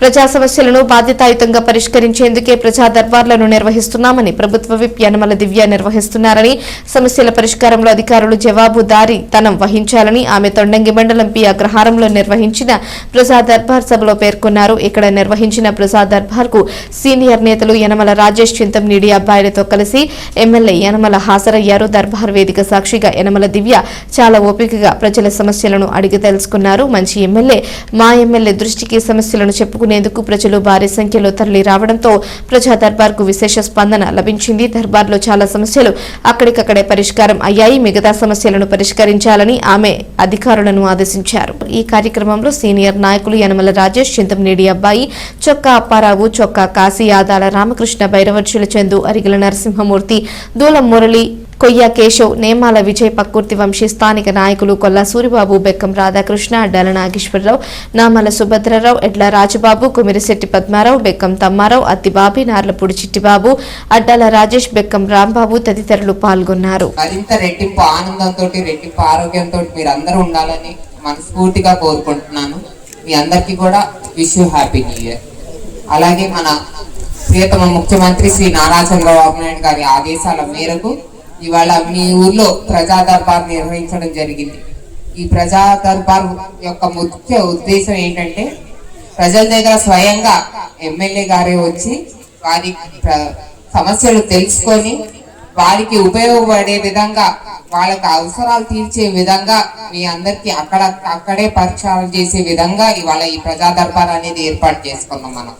ప్రజా సమస్యలను బాధ్యతాయుతంగా పరిష్కరించేందుకే ప్రజా దర్బార్లను నిర్వహిస్తున్నామని ప్రభుత్వ విప్ యనమల దివ్య నిర్వహిస్తున్నారని సమస్యల పరిష్కారంలో అధికారులు జవాబుదారీ తనం వహించాలని ఆమె తొండంగి మండలం పి అగ్రహారంలో నిర్వహించిన ప్రజా దర్బార్ సభలో పేర్కొన్నారు. ఇక్కడ నిర్వహించిన ప్రజా దర్బార్కు సీనియర్ నేతలు యనమల రాజేష్ చింతంనీడి అబ్బాయిలతో కలిసి ఎమ్మెల్యే యనమల హాజరయ్యారు. దర్బార్ వేదిక సాక్షిగా యనమల దివ్య చాలా ఓపికగా ప్రజల సమస్యలను అడిగి తెలుసుకున్నారు. మంచి ఎమ్మెల్యే మా ఎమ్మెల్యే దృష్టికి సమస్యలను చెప్పుకునేందుకు ప్రజలు భారీ సంఖ్యలో తరలి రావడంతో ప్రజా దర్బార్కు విశేష స్పందన లభించింది. దర్బార్లో చాలా సమస్యలు అక్కడికక్కడే పరిష్కారం అయ్యాయి. మిగతా సమస్యలను పరిష్కరించాలని ఆమె అధికారులను ఆదేశించారు. ఈ కార్యక్రమంలో సీనియర్ నాయకులు యనమల రాజేష్ చింతమనేడి అబ్బాయి చొక్కా అప్పారావు చొక్కా కాశీ ఆదాల రామకృష్ణ భైరవర్చుల చందు అరిగల నరసింహమూర్తి దూలం మురళి కొయ్య కేశవ్ నేమాల విజయ్ పక్కుర్తి వంశీ స్థానిక నాయకులు కొల్లా సూరిబాబు బెక్కం రాధాకృష్ణ అడ్డాల నాగేశ్వరరావు నామల సుభద్రరావు ఎడ్ల రాజబాబు కుమిరిశెట్టి పద్మారావు బెక్కం తమ్మారావు అత్తిబాబి నార్లపూడి చిట్టిబాబు అడ్డాల రాజేష్ బెక్కం రాంబాబు తదితరులు పాల్గొన్నారు. మరింత రెట్టింపు ఆనందంతో రెట్టింపు ఆరోగ్యంతో మీరు ఉండాలని మనస్ఫూర్తిగా కోరుకుంటున్నాను. మీ అందరికీ కూడా wish you happy new year. అలాగే మన ప్రియతమ ముఖ్యమంత్రి శ్రీ నారా చంద్రబాబు నాయుడు గారి ఆదేశాల మేరకు ఇవాళ మీ ఊర్లో ప్రజా దర్బార్ నిర్వహించడం జరిగింది. ఈ ప్రజా దర్బార్ యొక్క ముఖ్య ఉద్దేశం ఏంటంటే ప్రజల దగ్గర స్వయంగా ఎమ్మెల్యే గారే వచ్చి వారి ప్ర- సమస్యలు తెలుసుకొని వారికి ఉపయోగపడే విధంగా వాళ్ళకి అవసరాలు తీర్చే విధంగా మీ అందరికీ అక్కడ అక్కడే పరిచయాలు చేసే విధంగా ఇవాళ ఈ ప్రజా దర్బార్ అనేది ఏర్పాటు చేసుకున్నాం మనం.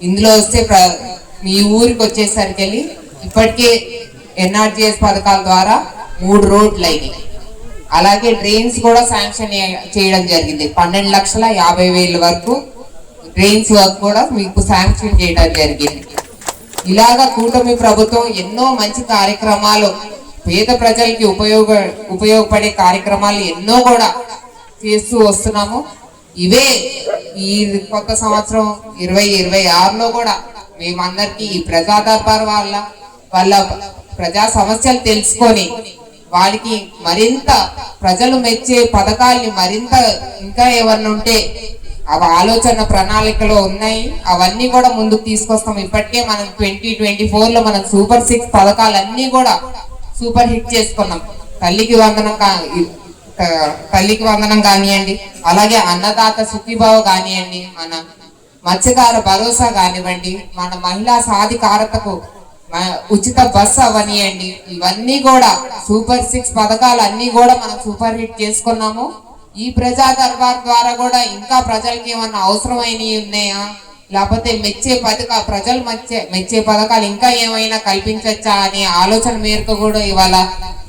ఇందులో వస్తే ప్ర- మీ ఊరికి వచ్చేసరికి వెళ్ళి ఇప్పటికే ఎన్ఆర్జిఎస్ పథకాల ద్వారా మూడు రోడ్లు అయినాయి. అలాగే డ్రైన్స్ కూడా శాంక్షన్ చేయడం జరిగింది. పన్నెండు లక్షల యాభై వేల వరకు డ్రైన్స్ వర్క్ కూడా మీకు శాంక్షన్ చేయడం జరిగింది. ఇలాగా కూటమి ప్రభుత్వం ఎన్నో మంచి కార్యక్రమాలు పేద ప్రజలకి ఉపయోగ ఉపయోగపడే కార్యక్రమాలు ఎన్నో కూడా చేస్తూ వస్తున్నాము. ఇవే ఈ కొత్త సంవత్సరం ఇరవై ఇరవై ఆరులో కూడా మేమందరికీ ఈ ప్రజా దర్బార్ వాళ్ళ వాళ్ళ ప్రజా సమస్యలు తెలుసుకొని వారికి మరింత ప్రజలు మెచ్చే పథకాల్ని మరింత ఇంకా ఏమన్నా ఉంటే అవి ఆలోచన ప్రణాళికలో ఉన్నాయి. అవన్నీ కూడా ముందుకు తీసుకొస్తాం. ఇప్పటికే మనం ట్వంటీ ట్వంటీ ఫోర్లో మనం సూపర్ సిక్స్ పథకాలన్నీ కూడా సూపర్ హిట్ చేసుకున్నాం. తల్లికి వందనం తల్లికి వందనం కానివ్వండి అలాగే అన్నదాత సుఖీభావ కానివ్వండి మన మత్స్యకార భరోసా కానివ్వండి మన మహిళా సాధికారతకు ఉచిత బస్ అవనియండి. ఇవన్నీ కూడా సూపర్ సిక్స్ పథకాలు అన్ని కూడా మనం సూపర్ హిట్ చేసుకున్నాము. ఈ ప్రజా దర్బార్ ద్వారా కూడా ఇంకా ప్రజలకి ఏమన్నా అవసరమైనవి ఉన్నాయా? లేకపోతే మెచ్చే పథక ప్రజలు మెచ్చే మెచ్చే పథకాలు ఇంకా ఏమైనా కల్పించవచ్చా అనే ఆలోచన మేరకు కూడా ఇవాళ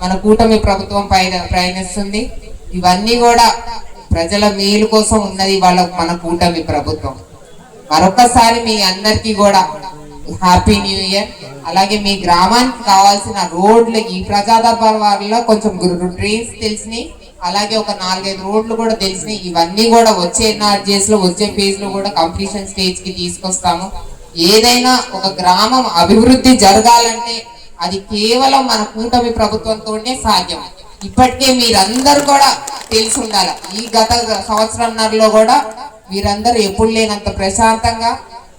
మన కూటమి ప్రభుత్వం పై ప్రయాణిస్తుంది. ఇవన్నీ కూడా ప్రజల మేలు కోసం ఉన్నది వాళ్ళ మన కూటమి ప్రభుత్వం. మరొకసారి మీ అందరికీ కూడా హ్యాపీ న్యూ ఇయర్. అలాగే మీ గ్రామానికి కావాల్సిన రోడ్లు ఈ ప్రజా వారిలో కొంచెం ట్రీస్ తెలిసినాయి. అలాగే ఒక నాలుగైదు రోడ్లు కూడా తెలిసినాయి. ఇవన్నీ కూడా వచ్చే ఎన్ఆర్జీఎస్లో వచ్చే ఫేజ్లో కూడా కంప్లీషన్ స్టేజ్కి తీసుకొస్తాము. ఏదైనా ఒక గ్రామం అభివృద్ధి జరగాలంటే అది కేవలం మన కూటమి ప్రభుత్వంతోనే సాధ్యం. ఇప్పటికే మీరందరూ కూడా తెలిసి ఉండాలి. ఈ గత సంవత్సరంన్నరలో కూడా మీరందరూ ఎప్పుడు లేనంత ప్రశాంతంగా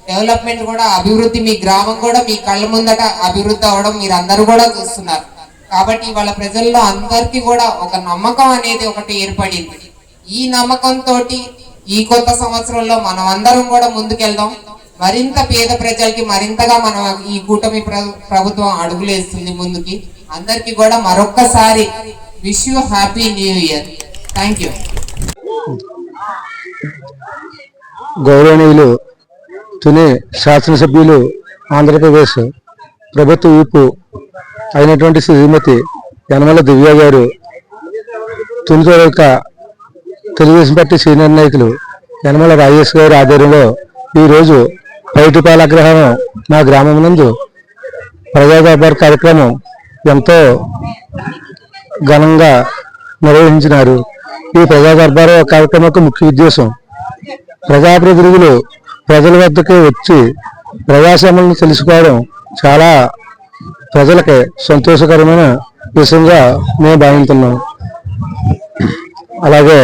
డెవలప్మెంట్ కూడా అభివృద్ధి మీ గ్రామం కూడా మీ కళ్ళ ముందట అభివృద్ధి అవడం మీరు అందరూ కూడా చూస్తున్నారు. కాబట్టి వాళ్ళ ప్రజల్లో అందరికీ కూడా ఒక నమ్మకం అనేది ఒకటి ఏర్పడింది. ఈ నమ్మకంతో ఈ కొత్త సంవత్సరంలో మనం అందరం కూడా ముందుకెళ్దాం. మరింత పేద ప్రజలకి మరింతగా మనం ఈ కూటమి ప్రభుత్వం అడుగులేస్తుంది ముందుకి. అందరికీ కూడా మరొక్కసారి wish you happy new year thank you గౌరవనీయులు తుని శాసనసభ్యులు ఆంధ్రప్రదేశ్ ప్రభుత్వ ఊపు అయినటువంటి శ్రీమతి యనమల దివ్య గారు తునితో యొక్క తెలుగుదేశం పార్టీ సీనియర్ నాయకులు యనమల రాజేష్ గారి ఆధ్వర్యంలో ఈరోజు బయటిపాల గ్రహం నా గ్రామం నందు ప్రజాదర్బార్ కార్యక్రమం ఎంతో ఘనంగా నిర్వహించినారు. ఈ ప్రజాదర్బార్ కార్యక్రమం యొక్క ముఖ్య ఉద్దేశం ప్రజాప్రతినిధులు ప్రజల వద్దకు వచ్చి ప్రజాస్వామ్యాలను తెలుసుకోవడం చాలా ప్రజలకి సంతోషకరమైన విషయంగా మేము భావిస్తున్నాం అలాగే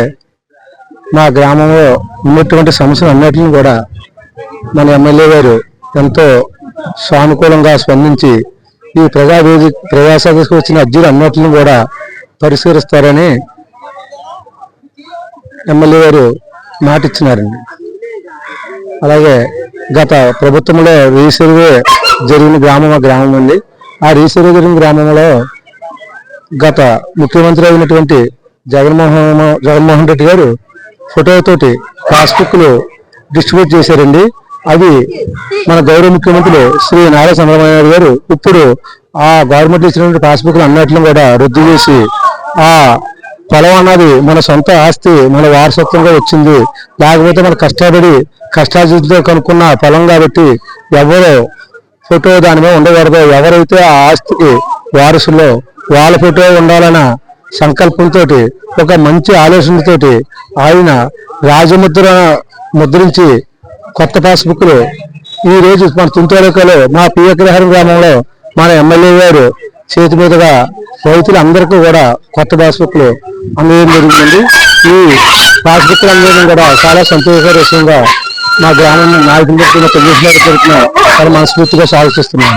మా గ్రామంలో ఉన్నటువంటి సమస్యలు అన్నిటిని కూడా మన ఎమ్మెల్యే గారు ఎంతో సానుకూలంగా స్పందించి ఈ ప్రజా వేదిక వచ్చిన అర్జీలు అన్నిటిని కూడా పరిష్కరిస్తారని ఎమ్మెల్యే గారు మాటిచ్చినారండి. అలాగే గత ప్రభుత్వంలో రీసర్వే జరిగిన గ్రామం ఆ గ్రామం అండి ఆ రీసర్వే జరిగిన గ్రామంలో గత ముఖ్యమంత్రి అయినటువంటి జగన్మోహన్ జగన్మోహన్ రెడ్డి గారు ఫోటోతోటి పాస్బుక్లు డిస్ట్రిబ్యూట్ చేశారండి. అవి మన గౌరవ ముఖ్యమంత్రి శ్రీ నారా చంద్రబాబు నాయుడు గారు ఇప్పుడు ఆ గవర్నమెంట్ ఇచ్చినటువంటి పాస్బుక్లు అన్నిటిని కూడా రద్దు చేసి ఆ పొలం అన్నది మన సొంత ఆస్తి మన వారసత్వంగా వచ్చింది. లేకపోతే మన కష్టపడి కష్టాజీతో కనుక్కున్న పొలం కాబట్టి ఎవరో ఫోటో దాని మీద ఉండకూడదు. ఎవరైతే ఆ ఆస్తికి వారసులో వాళ్ళ ఫోటో ఉండాలన్న సంకల్పంతో ఒక మంచి ఆలోచనతోటి ఆయన రాజముద్ర ముద్రించి కొత్త పాస్బుక్లు ఈ రోజు మన తుంతోరకలో మా ప్రియగ్రహం గ్రామంలో మన ఎమ్మెల్యే గారు చేతి మీదుగా రైతులందరికీ కూడా కొత్త పాస్బుక్లు అందజేయడం జరిగిందండి. ఈ పాస్బుక్లు అందజేయడం కూడా చాలా సంతోషకర విషయంగా మా గ్రామం నాయకులు తెలుగుతున్న చాలా మనస్ఫూర్తిగా సాగుతున్నాం